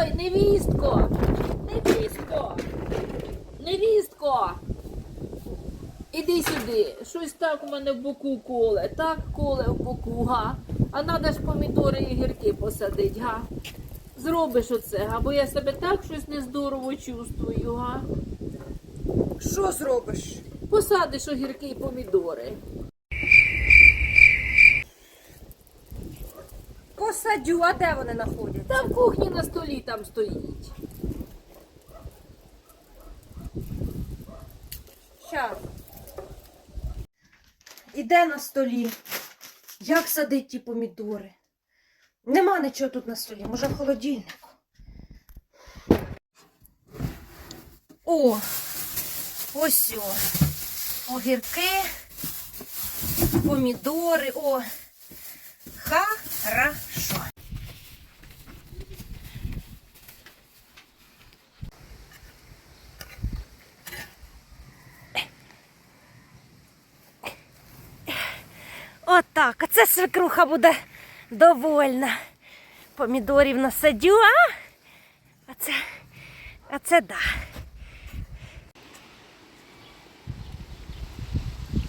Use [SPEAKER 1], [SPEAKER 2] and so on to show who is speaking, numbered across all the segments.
[SPEAKER 1] Ой, невістко! Невістко! Невістко! Іди сюди. Щось так у мене в боку коле. Так коле в боку, га. А треба ж помідори і гірки посадить, га. Зробиш оце, га, бо я себе так щось нездорово чувствую, га.
[SPEAKER 2] Що зробиш?
[SPEAKER 1] Посадиш огірки і помідори.
[SPEAKER 2] Посадю, а де вони знаходяться?
[SPEAKER 1] Там в кухні на столі там стоїть.
[SPEAKER 2] Щас. Іде на столі. Як садить ті помідори? Нема нічого тут на столі, може в холодильнику. О! Ось о. Огірки, помідори. О! Хорошо. Отак, а це свекруха буде довольна. Помідорів насадю, а? А це, а це да.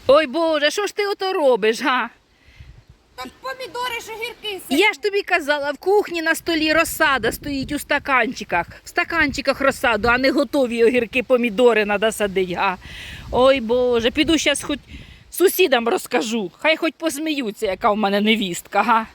[SPEAKER 1] Ой Боже, що ж ти ото робиш, га?
[SPEAKER 2] Так помідори ж огірки.
[SPEAKER 1] Я ж тобі казала, в кухні на столі розсада стоїть у стаканчиках. В стаканчиках розсаду, а не готові огірки, помідори треба садити. Га. Ой Боже, піду зараз хоч сусідам розкажу. Хай хоч посміються, яка в мене невістка. Га.